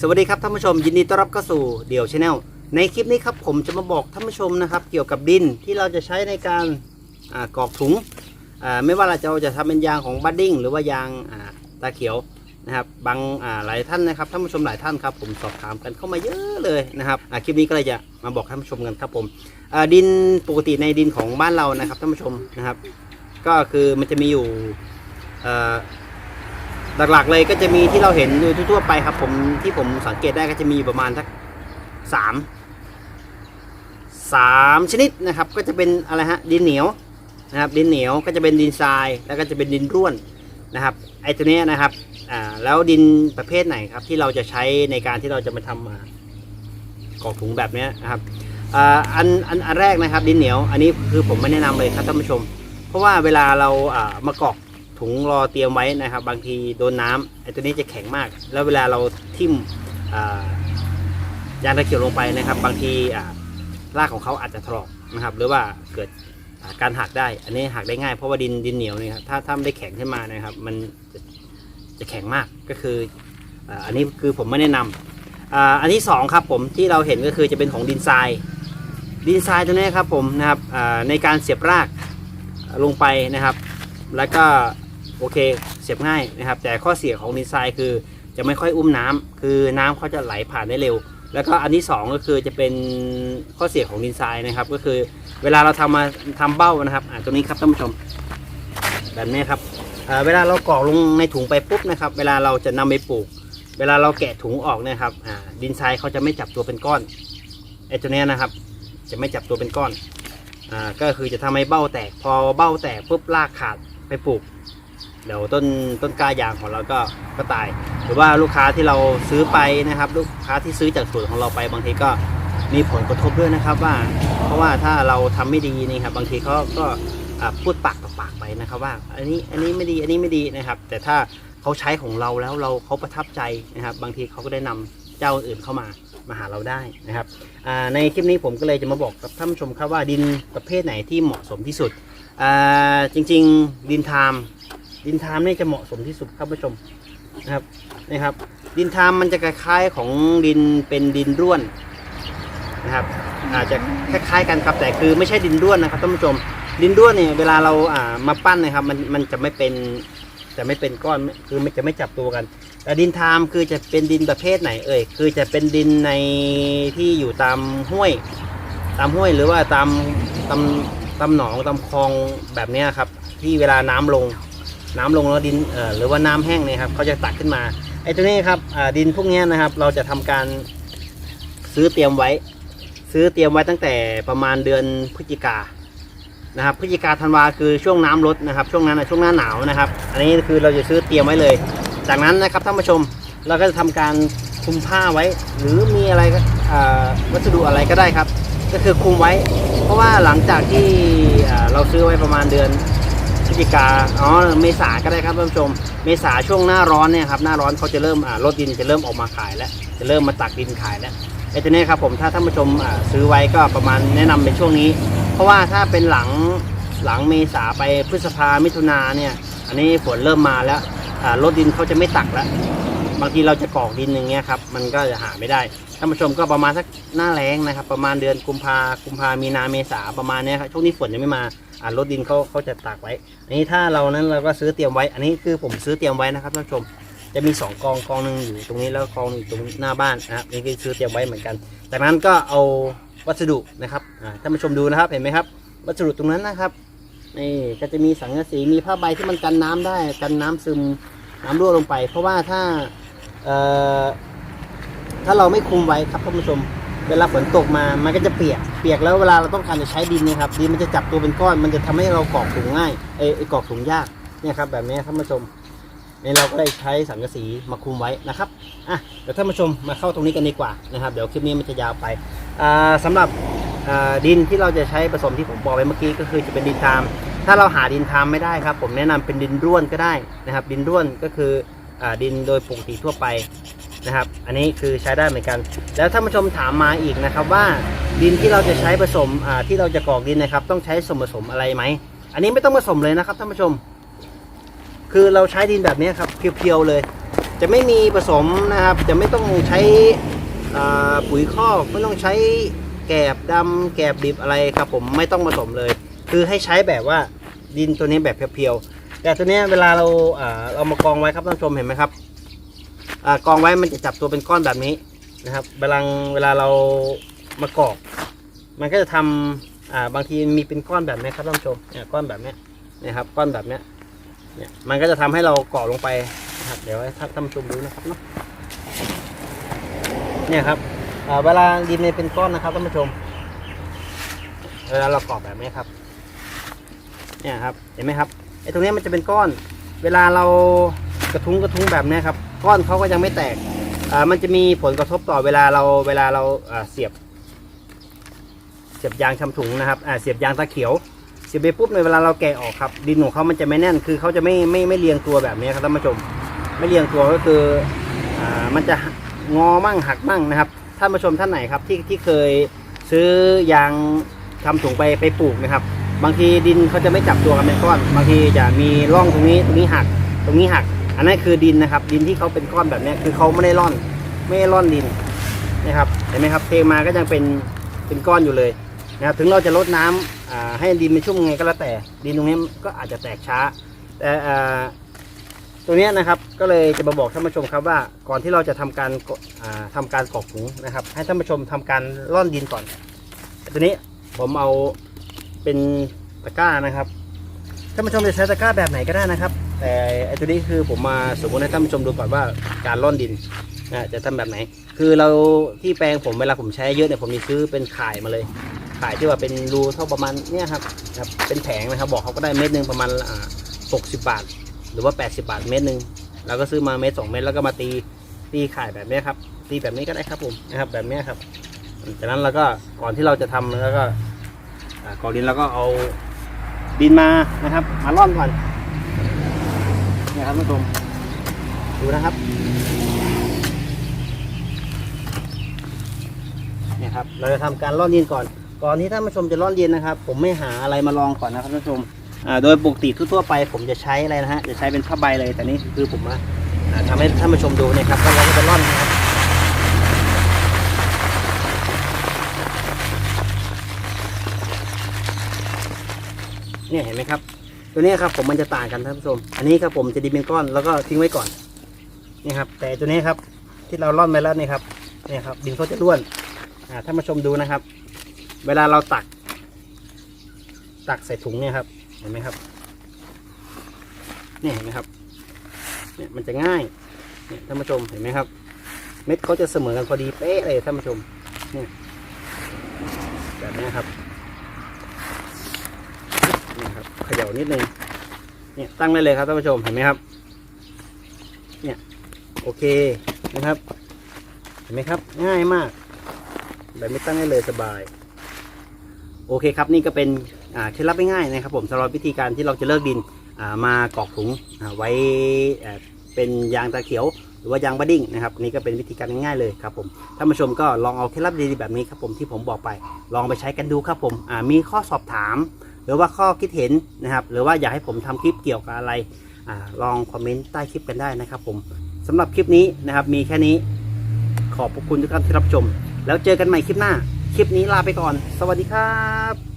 สวัสดีครับท่านผู้ชมยินดีต้อนรับเข้าสู่เดี่ยวชาแนลในคลิปนี้ครับผมจะมาบอกท่านผู้ชมนะครับ เกี่ยวกับดินที่เราจะใช้ในการอ่ากรอกถุงไม่ว่าเราจะจะทำเป็นยางของบัดดิ้งหรือว่ายางาตาเขียวนะครับบางาหลายท่านนะครับท่านผู้ชมหลายท่านครับผมสอบถามกันเข้ามาเยอะเลยนะครับคลิปนี้ก็เลยจะมาบอกท่านผู้ชมกันครับผมดินปกติในดินของบ้านเรานะครับท่านผู้ชมนะครับ ก็คือมันจะมีอยู่ หลักๆเลยก็จะมีที่เราเห็นโดยทั่วไปครับ ผมที่ผมสังเกตได้ก็จะมีประมาณสักสามสามชนิดนะครับ ก็จะเป็นอะไรฮะดินเหนียวนะครับ ดินเหนียวก็จะเป็นดินทราย แล้วก็จะเป็นดินร่วนนะครับไอตัวเนี้ยนะครับอ่าแล้วดินประเภทไหนครับ ที่เราจะใช้ในการที่เราจะมาทำอ่ากรอกถุงแบบเนี้ยนะครับอ่าอันอันอันแรกนะครับ ดินเหนียว อันนี้คือผมไม่แนะนำเลยครับท่านผู้ชม เพราะว่าเวลาเราอ่ามากรอก ถุงรอเตรียมไว้นะครับ บางทีโดนน้ำไอ้ตัวนี้จะแข็งมาก แล้วเวลาเราทิ่มยางตะเขียวลงไปนะครับ บางทีรากของเขาอาจจะถลอกนะครับ หรือว่าเกิดการหักได้ อันนี้หักได้ง่ายเพราะว่าดินดินเหนียวเนี่ยครับถ้าถ้าไม่ได้แข็งขึ้นมานะครับ มันจะจะแข็งมากก็คืออันนี้คือผมไม่แนะนำอ่าอันที่สองครับผมที่เราเห็นก็คือจะเป็นของดินทราย ดินทรายตัวนี้ครับผมนะครับในการเสียบรากลงไปนะครับ แล้วก็ โอเค เสียบง่ายนะครับ แต่ข้อเสียของดินทรายคือจะไม่ค่อยอุ้มน้ำคือน้ำเขาจะไหลผ่านได้เร็ว แล้วก็อันที่สองก็คือจะเป็นข้อเสียของดินทรายนะครับ ก็คือเวลาเราทำมาทำเบ้านะครับอ่าตรงนี้ครับท่านผู้ชม แบบนี้ครับเวลาเรากรอกลงในถุงไปปุ๊บนะครับ เวลาเราจะนำไปปลูก เวลาเราแกะถุงออกนะครับอ่าดินทรายเขาจะไม่จับตัวเป็นก้อนไอ้ตัวนี้นะครับ จะไม่จับตัวเป็นก้อนอ่าก็คือจะทำให้เบ้าแตก พอเบ้าแตกปุ๊บรากขาดไปปลูก เดี๋ยวต้นต้นกล้ายางของเราก็ก็ตาย หรือว่าลูกค้าที่เราซื้อไปนะครับ ลูกค้าที่ซื้อจากสวนของเราไปบางทีก็มีผลกระทบด้วยนะครับว่า เพราะว่าถ้าเราทำไม่ดีนี่ครับบางทีเขาก็พูดปากต่อปากไปนะครับ ว่าอันนี้อันนี้ไม่ดีอันนี้ไม่ดีนะครับ แต่ถ้าเขาใช้ของเราแล้วเราเขาประทับใจนะครับ บางทีเขาก็ได้นำเจ้าอื่นเข้ามามาหาเราได้นะครับในคลิปนี้ผมก็เลยจะมาบอกกับท่านผู้ชมครับว่าดินประเภทไหนที่เหมาะสมที่สุดจริง ๆ ดินไทม์ ดินไทม์นี่จะเหมาะสมที่สุดครับผู้ชมนะครับนะครับ ดินไทม์มันจะคล้ายๆของดินเป็นดินร่วนนะครับ อาจจะคล้ายๆกันครับแต่คือไม่ใช่ดินร่วนนะครับท่านผู้ชม ดินร่วนเนี่ยเวลาเราอ่ามาปั้นนะครับ มันมันจะไม่เป็นจะไม่เป็นก้อนคือมันจะไม่จับตัวกัน แต่ดินไทม์คือจะเป็นดินประเภทไหน เอ่ยคือจะเป็นดินในที่อยู่ตามห้วย ตามห้วยหรือว่าตามตามตามหนองตามคลองแบบนี้ครับ ที่เวลาน้ำลง น้ำลงแล้วดินเอ่อหรือว่าน้ำแห้งเนี่ยครับเขาจะตักขึ้นมาไอ้ตัวนี้ครับดินพวกนี้นะครับ เราจะทำการซื้อเตรียมไว้ ซื้อเตรียมไว้ตั้งแต่ประมาณเดือนพฤศจิกานะครับพฤศจิกาธันวาคือช่วงน้ำลดนะครับ ช่วงนั้นนะช่วงหน้าหนาวนะครับ อันนี้คือเราจะซื้อเตรียมไว้เลย จากนั้นนะครับท่านผู้ชมเราก็จะทำการคลุมผ้าไว้ หรือมีอะไรก็อ่าวัสดุอะไรก็ได้ครับ ก็คือคลุมไว้ เพราะว่าหลังจากที่เราซื้อไว้ประมาณเดือน พฤศจิกาอ๋อเมษาก็ได้ครับท่านผู้ชม เมษาช่วงหน้าร้อนเนี่ยครับหน้าร้อนเขาจะเริ่มอ่ารถดินจะเริ่มออกมาขายแล้ว จะเริ่มมาตักดินขายแล้วไอ้ตัวนี้ครับผมถ้าท่านผู้ชมอ่าซื้อไว้ก็ประมาณแนะนำเป็นช่วงนี้ เพราะว่าถ้าเป็นหลังหลังเมษาไปพฤษภามิถุนาเนี่ย อันนี้ฝนเริ่มมาแล้วอ่ารถดินเขาจะไม่ตักแล้ว บางทีเราจะกรอกดินอย่างเงี้ยครับมันก็จะหาไม่ได้ท่านผู้ชมก็ประมาณสักหน้าแรงนะครับ ประมาณเดือนกุมภากุมภามีนาเมษาประมาณเนี้ยครับช่วงนี้ฝนยังไม่มาอ่ารถดินเขาเขาจะตากไว้ อันนี้ถ้าเรานั้นเราก็ซื้อเตรียมไว้ อันนี้คือผมซื้อเตรียมไว้นะครับท่านผู้ชมจะมีสองกองกองหนึ่งอยู่ตรงนี้แล้วกองอยู่ตรงหน้าบ้านนะครับนี่คือซื้อเตรียมไว้เหมือนกัน จากนั้นก็เอาวัสดุนะครับท่านผู้ชมดูนะครับเห็นไหมครับ วัสดุตรงนั้นนะครับนี่ก็จะมีสังกะสีมีผ้าใบที่มันกันน้ำได้กันน้ำซึมน้ำรั่วลงไป เพราะว่าถ้า ถ้าเราไม่คุมไว้ครับท่านผู้ชม เวลาฝนตกมามันก็จะเปียก เปียกแล้วเวลาเราต้องการจะใช้ดินนะครับดินมันจะจับตัวเป็นก้อน มันจะทำให้เรากอกถุงง่ายเอ้กอกถุงยากเนี่ยครับแบบนี้ท่านผู้ชมนี่เราก็ได้ใช้สังกะสีมาคุมไว้นะครับอะเดี๋ยวท่านผู้ชมมาเข้าตรงนี้กันดีกว่านะครับ เดี๋ยวคลิปนี้มันจะยาวไปอ่าสำหรับดินที่เราจะใช้ผสมที่ผมบอกไว้เมื่อกี้ก็คือจะเป็นดินทาม ถ้าเราหาดินทามไม่ได้ครับ ผมแนะนำเป็นดินร่วนก็ได้นะครับ ดินร่วนก็คือ ดินโดยปกติทั่วไปนะครับ อันนี้คือใช้ได้เหมือนกัน แล้วท่านผู้ชมถามมาอีกนะครับว่าดินที่เราจะใช้ผสมที่เราจะกรอกดินนะครับ ต้องใช้ส่วนผสมอะไรไหม อันนี้ไม่ต้องผสมเลยนะครับท่านผู้ชม คือเราใช้ดินแบบนี้ครับเพียวๆเลย จะไม่มีผสมนะครับ จะไม่ต้องใช้ปุ๋ยคอกไม่ต้องใช้แกบดำแกบดิบอะไรครับผมไม่ต้องผสมเลย คือให้ใช้แบบว่าดินตัวนี้แบบเพียวๆ แต่ตัวเนี้ยเวลาเราอ่าเรามากองไว้ครับท่านผู้ชมเห็นไหมครับอ่ากองไว้มันจะจับตัวเป็นก้อนแบบนี้นะครับเวลาเวลาเรามากอก มันก็จะทำอ่าบางทีมีเป็นก้อนแบบนี้ครับท่านผู้ชมเนี่ยก้อนแบบนี้นะครับก้อนแบบนี้เนี่ยมันก็จะทำให้เรากรอกลงไปนะครับเดี๋ยวให้ท่านผู้ชมดูนะครับเนาะเนี่ยครับอ่าเวลาดินเนี่ยเป็นก้อนนะครับท่านผู้ชมเวลาเรากรอกแบบนี้ครับ เนี่ยครับ เห็นไหมครับ ไอ้ตรงนี้มันจะเป็นก้อน เวลาเรากระทุ้งกระทุ้งแบบนี้ครับ ก้อนเขาก็ยังไม่แตกอ่ามันจะมีผลกระทบต่อเวลาเราเวลาเราเสียบ เสียบยางชำถุงนะครับอ่าเสียบยางตะเขียว เสียบไปปุ๊บในเวลาเราแกะออกครับ ดินของเขามันจะไม่แน่น คือเขาจะไม่ไม่ไม่เรียงตัวแบบนี้ครับท่านผู้ชม ไม่เรียงตัวก็คืออ่ามันจะงอมั่งหักมั่งนะครับ ท่านผู้ชมท่านไหนครับที่ที่เคยซื้อยางทำถุงไปไปปลูกนะครับ บางทีดินเขาจะไม่จับตัวกันเป็นก้อน บางทีจะมีร่องตรงนี้ตรงนี้หักตรงนี้หัก อันนั้นคือดินนะครับ ดินที่เขาเป็นก้อนแบบนี้คือเขาไม่ได้ร่อน ไม่ได้ร่อนดินนะครับเห็นไหมครับเทมาก็ยังเป็นเป็นก้อนอยู่เลยนะครับถึงเราจะลดน้ำอ่าให้ดินมันชุ่มไงก็แล้วแต่ ดินตรงนี้ก็อาจจะแตกช้า แต่ตัวนี้นะครับก็เลยจะมาบอกท่านผู้ชมครับว่าก่อนที่เราจะทำการกอ่าทำการกอกถุงนะครับ ให้ท่านผู้ชมทำการร่อนดินก่อน ตัวนี้ผมเอา เป็นตะกร้านะครับท่านผู้ชมจะใช้ตะกร้าแบบไหนก็ได้นะครับ แต่ไอ้ตัวนี้คือผมมาสมมติให้ท่านผู้ชมดูก่อนว่าการร่อนดินนะจะทำแบบไหน คือเราที่แปลงผมเวลาผมใช้เยอะเนี่ยผมมีซื้อเป็นข่ายมาเลยขายที่ว่าเป็นรูเท่าประมาณเนี่ยครับครับเป็นแผงนะครับ บอกเขาก็ได้เม็ดหนึ่งประมาณอ่าหกสิบบาท หรือว่าแปดสิบาทเม็ดหนึ่งแล้วก็ซื้อมาเม็ดสองเม็ดแล้วก็มาตีตีขายแบบนี้ครับตีแบบนี้ก็ได้ครับผมนะครับแบบนี้ครับจากนั้นเราก็ก่อนที่เราจะทำแล้วก็ ก่อนดินเราก็เอาดินมานะครับ มาร่อนก่อนนี่ยครับท่านผู้ชมดูนะครับเนี่ยครับ เราจะทำการร่อนดินก่อน ก่อนที่ท่านผู้ชมจะร่อนดินนะครับ ผมไม่หาอะไรมาลองก่อนนะครับท่านผู้ชมโดยปกติทั่วไป ผมจะใช้อะไรนะฮะจะใช้เป็นผ้าใบเลยแต่นี่คือผมมาอ่าทำให้ท่านผู้ชมดูเนี่ยครับแล้วเราจะร่อนนะครับ เนี่ยเห็นไหมครับ ตัวนี้ครับผมมันจะต่างกันท่านผู้ชม อันนี้ครับผมจะดินเป็นก้อนแล้วก็ทิ้งไว้ก่อนนี่ครับ แต่ตัวนี้ครับที่เราร่อนไปแล้วนี่ครับเนี่ยครับดินเขาจะร่วนอ่าท่านผู้ชมดูนะครับ เวลาเราตัก ตักใส่ถุงเนี่ยครับเห็นไหมครับเนี่ยเห็นไหมครับเนี่ยมันจะง่ายเนี่ยท่านผู้ชมเห็นไหมครับ เม็ดเขาจะเสมอกันพอดีเป๊ะเลยท่านผู้ชมเนี่ยแบบนี้ครับนี่ครับ เขย่านิดนึงเนี่ยตั้งได้เลยครับท่านผู้ชมเห็นไหมครับ เนี่ยโอเคนะครับ เห็นไหมครับ ง่ายมากแบบไม่ตั้งได้เลยสบาย โอเคครับนี่ก็เป็นเคล็ดลับง่ายๆนะครับ ผมสำหรับวิธีการที่เราจะเลิกดินามากรอกถุงไว้เป็นยางตาเขียวหรือว่ายางบดดิ้งนะครับนี่ก็เป็นวิธีการง่ายๆเลยครับผมท่านผู้ชมก็ลองเอาเคล็ดลับดีๆแบบนี้ครับผมที่ผมบอกไป ลองไปใช้กันดูครับผมมีข้อสอบถาม หรือว่าข้อคิดเห็นนะครับ หรือว่าอยากให้ผมทำคลิปเกี่ยวกับอะไรอลองคอมเมนต์ใต้คลิปกันได้นะครับผมสำหรับคลิปนี้นะครับ มีแค่นี้ขอบพระคุณทุกท่านที่รับชม แล้วเจอกันใหม่คลิปหน้า คลิปนี้ลาไปก่อน สวัสดีครับ